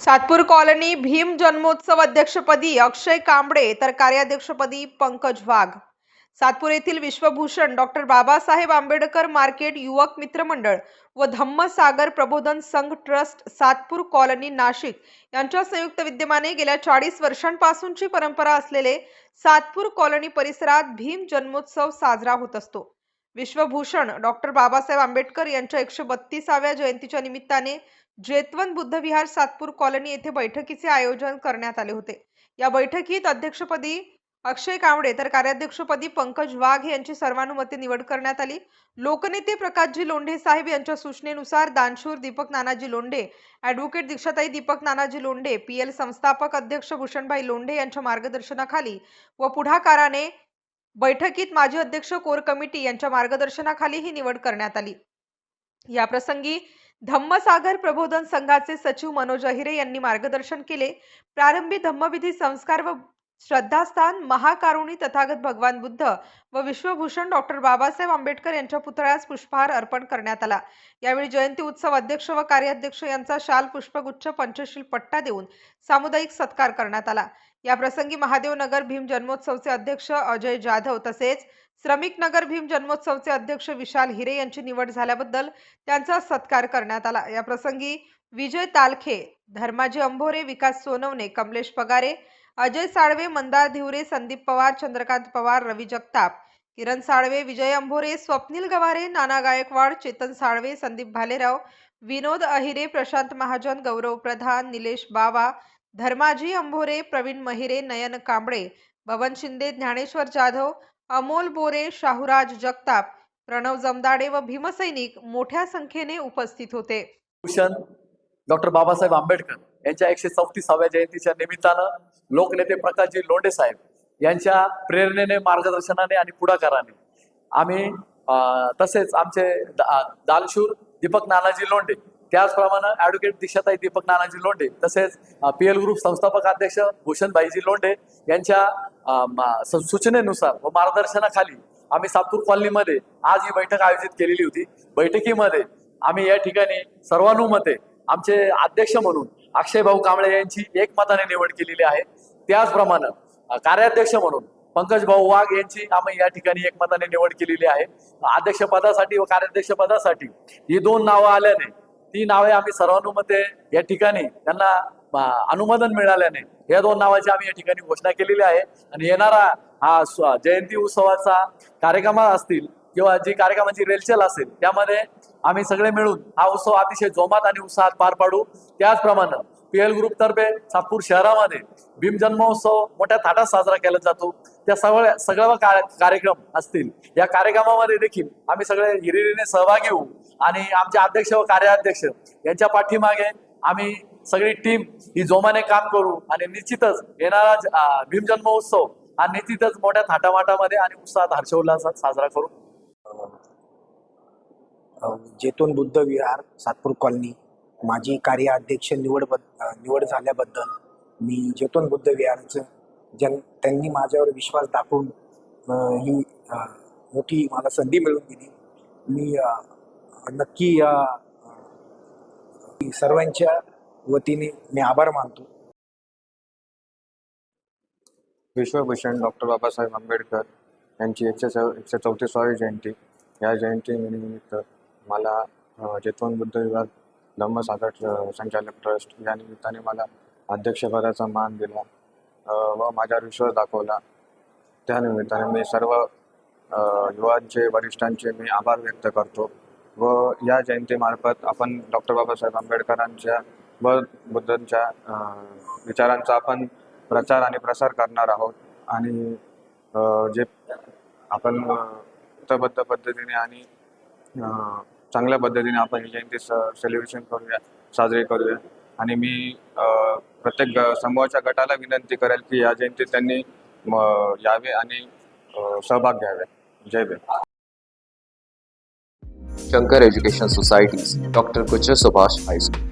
Satpur colony Bhim जन्मोत्सव अध्यक्षपदी अक्षय कांबळे तर कार्याध्यक्षपदी पंकज वाघ. सातपूर येथील विश्वभूषण डॉक्टर बाबासाहेब आंबेडकर मार्केट युवक मित्र मंडळ व धम्मसागर प्रबोधन संघ ट्रस्ट सातपूर कॉलनी नाशिक यांच्या संयुक्त विद्यमाने गेल्या चाळीस वर्षांपासूनची परंपरा असलेले सातपूर कॉलनी परिसरात भीम जन्मोत्सव साजरा होत असतो. विश्वभूषण डॉक्टर बाबासाहेब आंबेडकर यांच्या एकशे बत्तीसाव्या जयंतीच्या निमित्ताने जेतवन बुद्ध विहार सातपूर कॉलनी येथे बैठकीचे आयोजन करण्यात आले होते. या बैठकीत अध्यक्षपदी अक्षय कांबळे तर कार्याध्यक्षपदी पंकज वाघ यांची सर्वानुमते निवड करण्यात आली. लोकनेते प्रकाशजी लोंढे साहेब यांच्या सूचनेनुसार दानशूर Deepak Nanaji Londhe advocate Dikshatai Deepak Nanaji Londhe P L संस्थापक अध्यक्ष भूषणभाई लोंढे यांच्या मार्गदर्शनाखाली व पुढाकाराने बैठकीत माजी अध्यक्ष कोर कमिटी यांच्या मार्गदर्शनाखाली ही निवड करण्यात आली. या प्रसंगी धम्मसागर प्रबोधन संघाचे सचिव मनोज अहिरे यांनी मार्गदर्शन केले. प्रारंभी धम्मविधी संस्कार व श्रद्धास्थान महाकारुणी तथागत भगवान बुद्ध व विश्वभूषण डॉक्टर बाबासाहेब आंबेडकर यांच्या पुतळ्यास पुष्पहार अर्पण करण्यात आला. यावेळी जयंती उत्सव अध्यक्ष व कार्याध्यक्ष यांचा शाल पुष्पगुच्छ पंचशील पट्टा देऊन सामुदायिक सत्कार करण्यात आला. या प्रसंगी महादेव नगर भीम जन्मोत्सवचे अध्यक्ष अजय जाधव तसेच श्रमिक नगर भीम जन्मोत्सवचे अध्यक्ष विशाल हिरे यांची निवड झाल्याबद्दल त्यांचा सत्कार करण्यात आला. या प्रसंगी विजय तालखे धर्माजी अंभोरे विकास सोनवणे कमलेश पगारे अजय साळवे मंदार धिवरे संदीप पवार चंद्रकांत पवार रवी जगताप किरण साळवे विजय अंभोरे स्वप्नील गवारे नाना गायकवाड चेतन साळवे संदीप भालेराव विनोद अहिरे प्रशांत महाजन गौरव प्रधान निलेश बावा धर्माजी अंभोरे प्रवीण महिरे नयन कांबळे भवन शिंदे ज्ञानेश्वर जाधव अमोल बोरे शाहूराज जगताप प्रणव जमदाडे व भीमसैनिक मोठ्या संख्येने उपस्थित होते. भूषण डॉक्टर बाबासाहेब आंबेडकर. यांच्या एकशे चौतीसाव्या जयंतीच्या निमित्तानं लोकनेते प्रकाशजी लोंढे साहेब यांच्या प्रेरणेने मार्गदर्शनाने आणि पुढाकाराने आम्ही अं, तसेच आमचे दा- दालशूर दीपक नानाजी लोंढे त्याचप्रमाणे ॲडव्होकेट दिशाताई दीपक नानाजी लोंढे तसेच पी एल ग्रुप संस्थापक अध्यक्ष भूषणभाईजी लोंढे यांच्या सूचनेनुसार व मार्गदर्शनाखाली आम्ही सातपूर कॉलनीमध्ये आज ही बैठक आयोजित केलेली होती. बैठकीमध्ये आम्ही या ठिकाणी सर्वानुमते आमचे अध्यक्ष म्हणून अक्षय भाऊ कांबळे यांची एकमताने निवड केलेली आहे. त्याचप्रमाणे कार्याध्यक्ष म्हणून पंकज भाऊ वाघ यांची आम्ही या ठिकाणी एकमताने निवड केलेली आहे. अध्यक्ष पदासाठी व कार्याध्यक्ष पदासाठी ही दोन नावं आल्याने ती नावे आम्ही सर्वानुमते या ठिकाणी त्यांना अनुमोदन मिळाल्याने या दोन नावाची आम्ही या ठिकाणी घोषणा केलेली आहे. आणि येणारा हा जयंती उत्सवाचा कार्यक्रम असतील किंवा जी कार्यक्रमाची रेलचेल असेल त्यामध्ये आम्ही सगळे मिळून हा उत्सव अतिशय जोमात आणि उत्साहात पार पाडू. त्याचप्रमाणे पी एल ग्रुप तर्फे सातपूर शहरामध्ये भीम जन्मोत्सव मोठ्या थाटात साजरा केला जातो. त्या सगळ्या सगळं कार्यक्रम असतील. या कार्यक्रमामध्ये देखील आम्ही सगळे हिरिरीने सहभागी होऊ. आणि आमचे अध्यक्ष व कार्याध्यक्ष यांच्या पाठीमागे आम्ही सगळी टीम ही जोमाने काम करू. आणि निश्चितच येणारा ज- भीम जन्मोत्सव हा निश्चितच मोठ्या थाटामाटामध्ये आणि उत्साहात हर्षोल्हासात साजरा करू. जेतून बुद्ध विहार सातपूर कॉलनी. माझी कार्य अध्यक्ष निवड बद- निवड झाल्याबद्दल मी जेतून बुद्ध विहारचं जन त्यांनी माझ्यावर विश्वास दाखवून ही मोठी मला संधी मिळवून दिली. मी नक्की या सर्वांच्या वतीने मी आभार मानतो. विश्वभूषण डॉक्टर बाबासाहेब आंबेडकर यांची एकशे चौ एकशे चौतीसावी जयंती. या जयंतीनिमित्त मला अ, जेतवन बुद्ध विभाग धम्मसागर संचालक ट्रस्ट या निमित्ताने मला अध्यक्षपदाचा मान दिला व माझ्यावर विश्वास दाखवला. त्या निमित्ताने मी सर्व युवांचे वरिष्ठांचे मी आभार व्यक्त करतो व या जयंतीमार्फत आपण डॉक्टर बाबासाहेब आंबेडकरांच्या व बुद्धांच्या विचारांचा आपण प्रचार आणि प्रसार करणार आहोत आणि जे आपण वृत्तबद्ध पद्धतीने आणि चांगल्या पद्धतीने आपण ही जयंती सेलिब्रेशन करूया साजरी करूया. आणि मी प्रत्येक ग- समूहाच्या गटाला विनंती करेल की या जयंतीत त्यांनी यावे आणि सहभाग घ्यावे. जय Bhim. Shankar education societies doctor Kuchar Subhash high school.